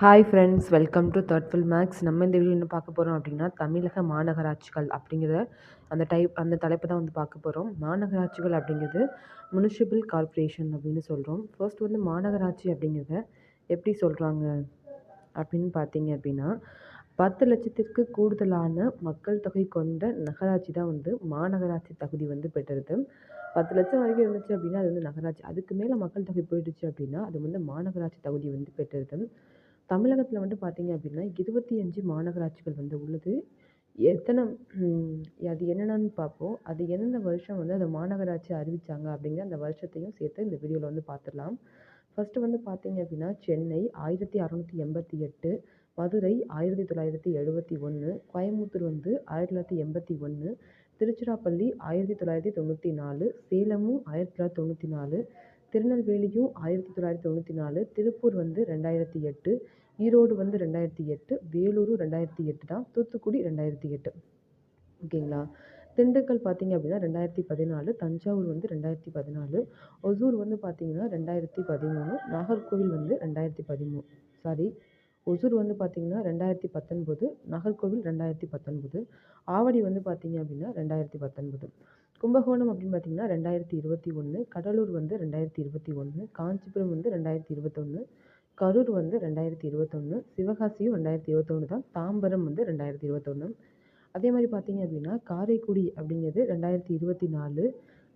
Hi friends welcome to தேர்ட்ஃபில் மேக்ஸ் நம்ம இந்த வீடியோ என்ன பார்க்க போகிறோம் அப்படின்னா தமிழக மாநகராட்சிகள் அப்படிங்கிற அந்த டைப் அந்த தலைப்பை தான் வந்து பார்க்க போகிறோம் மாநகராட்சிகள் அப்படிங்கிறது முனிசிபல் கார்ப்பரேஷன் அப்படின்னு சொல்கிறோம் ஃபர்ஸ்ட் வந்து மாநகராட்சி அப்படிங்கிறத எப்படி சொல்கிறாங்க அப்படின்னு பார்த்தீங்க அப்படின்னா பத்து லட்சத்திற்கு கூடுதலான மக்கள் தொகை கொண்ட நகராட்சி தான் வந்து மாநகராட்சி தகுதி வந்து பெற்றது. பத்து லட்சம் வரைக்கும் இருந்துச்சு அப்படின்னா அது வந்து நகராட்சி. அதுக்கு மேலே மக்கள் தொகை போயிடுச்சு அப்படின்னா அது வந்து மாநகராட்சி தகுதி வந்து பெற்றது. தமிழகத்தில் வந்து பார்த்தீங்க அப்படின்னா இருபத்தி அஞ்சு மாநகராட்சிகள் வந்து உள்ளது. எத்தனை அது என்னென்னு பார்ப்போம் அது எந்தெந்த வருஷம் வந்து அந்த மாநகராட்சி அறிவித்தாங்க அப்படிங்கிற அந்த வருஷத்தையும் சேர்த்து இந்த வீடியோவில் வந்து பார்த்துடலாம் ஃபஸ்ட்டு வந்து பார்த்தீங்க அப்படின்னா சென்னை ஆயிரத்தி அறநூற்றி எண்பத்தி எட்டு மதுரை ஆயிரத்தி தொள்ளாயிரத்தி எழுபத்தி ஒன்று கோயம்புத்தூர் வந்து ஆயிரத்தி தொள்ளாயிரத்தி எண்பத்தி ஒன்று திருச்சிராப்பள்ளி ஆயிரத்தி தொள்ளாயிரத்தி தொண்ணூற்றி நாலு சேலமும் ஆயிரத்தி தொள்ளாயிரத்தி தொண்ணூற்றி நாலு திருநெல்வேலியும் ஆயிரத்தி தொள்ளாயிரத்தி தொண்ணூற்றி நாலு திருப்பூர் வந்து ரெண்டாயிரத்தி எட்டு ஈரோடு வந்து ரெண்டாயிரத்தி எட்டு வேலூரும் ரெண்டாயிரத்தி எட்டு தான் தூத்துக்குடி ரெண்டாயிரத்தி எட்டு. ஓகேங்களா திண்டுக்கல் பார்த்தீங்க அப்படின்னா ரெண்டாயிரத்தி பதினாலு தஞ்சாவூர் வந்து ரெண்டாயிரத்தி பதினாலு ஒசூர் வந்து பார்த்தீங்கன்னா ரெண்டாயிரத்தி பதிமூணு நாகர்கோவில் வந்து ரெண்டாயிரத்தி பதிமூணு சாரி ஒசூர் வந்து பார்த்திங்கன்னா ரெண்டாயிரத்தி பத்தொன்பது நாகர்கோவில் ரெண்டாயிரத்தி பத்தொன்பது ஆவடி வந்து பார்த்திங்க அப்படின்னா ரெண்டாயிரத்தி பத்தொன்பது. கும்பகோணம் அப்படின்னு பார்த்திங்கன்னா ரெண்டாயிரத்தி இருபத்தி ஒன்று கடலூர் வந்து ரெண்டாயிரத்தி இருபத்தி ஒன்று காஞ்சிபுரம் வந்து ரெண்டாயிரத்தி இருபத்தொன்று கரூர் வந்து ரெண்டாயிரத்தி இருபத்தொன்று சிவகாசியும் ரெண்டாயிரத்தி இருபத்தொன்று தான் தாம்பரம் வந்து ரெண்டாயிரத்தி இருபத்தொன்று அதே மாதிரி பார்த்திங்க அப்படின்னா காரைக்குடி அப்படிங்கிறது ரெண்டாயிரத்தி இருபத்தி நாலு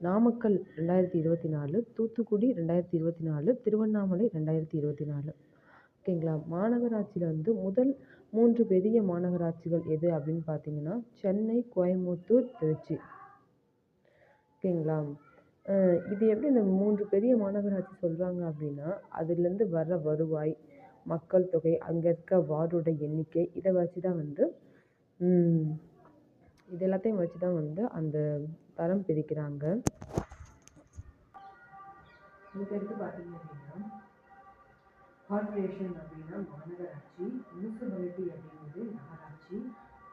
நாமக்கல் ரெண்டாயிரத்தி இருபத்தி நாலு தூத்துக்குடி ரெண்டாயிரத்தி இருபத்தி நாலு திருவண்ணாமலை ரெண்டாயிரத்தி இருபத்தி நாலு. ஓகேங்களா மாநகராட்சியில் வந்து முதல் மூன்று பெரிய மாநகராட்சிகள் எது அப்படின்னு பார்த்தீங்கன்னா சென்னை கோயம்புத்தூர் திருச்சி. ஓகேங்களா இது எப்படி இந்த மூன்று பெரிய மாநகராட்சி சொல்கிறாங்க அப்படின்னா அதுலேருந்து வர்ற வருவாய் மக்கள் தொகை அங்கே இருக்க வார்டோட எண்ணிக்கை இதை வச்சு தான் வந்து இது எல்லாத்தையும் வச்சு தான் வந்து அந்த தரம் பிரிக்கிறாங்க. இதுக்கடுத்து பார்த்தீங்க அப்படின்னா கார்பரேஷன் அப்படின்னா மாநகராட்சி முனிசிபாலிட்டி அப்படிங்கிறது நகராட்சி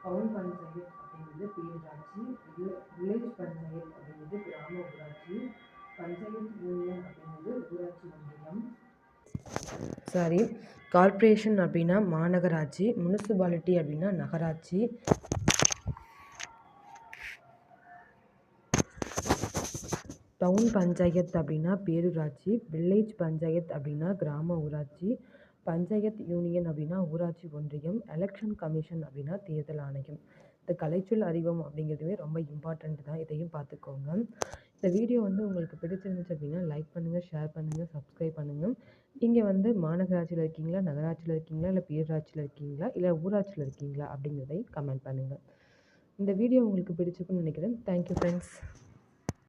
டவுன் பஞ்சாயத் அப்படிங்கிறது பேரூராட்சி வில்லேஜ் பஞ்சாயத் அப்படிங்கிறது கிராம ஊராட்சி பஞ்சாயத் யூனியன் அப்படிங்கிறது ஊராட்சி ஒன்றியம் சாரி கார்ப்பரேஷன் அப்படின்னா மாநகராட்சி முனிசிபாலிட்டி அப்படின்னா நகராட்சி. டவுன் பஞ்சாயத் அப்படின்னா பேரூராட்சி வில்லேஜ் பஞ்சாயத் அப்படின்னா கிராம ஊராட்சி பஞ்சாயத் யூனியன் அப்படின்னா ஊராட்சி ஒன்றியம் எலெக்ஷன் கமிஷன் அப்படின்னா தேர்தல் ஆணையம். இந்த கலைச்சொல் அறிவம் அப்படிங்கிறதுமே ரொம்ப இம்பார்ட்டண்ட் தான். இதையும் பார்த்துக்கோங்க. இந்த வீடியோ வந்து உங்களுக்கு பிடிச்சிருந்துச்சு அப்படின்னா லைக் பண்ணுங்கள் ஷேர் பண்ணுங்கள் சப்ஸ்கிரைப் பண்ணுங்கள் நீங்கள் வந்து மாநகராட்சியில் இருக்கீங்களா நகராட்சியில் இருக்கீங்களா இல்லை பேரூராட்சியில் இருக்கீங்களா இல்லை ஊராட்சியில் இருக்கீங்களா அப்படிங்கிறதை கமெண்ட் பண்ணுங்கள் இந்த வீடியோ உங்களுக்கு பிடிச்சிருக்குன்னு நினைக்கிறேன். Thank you friends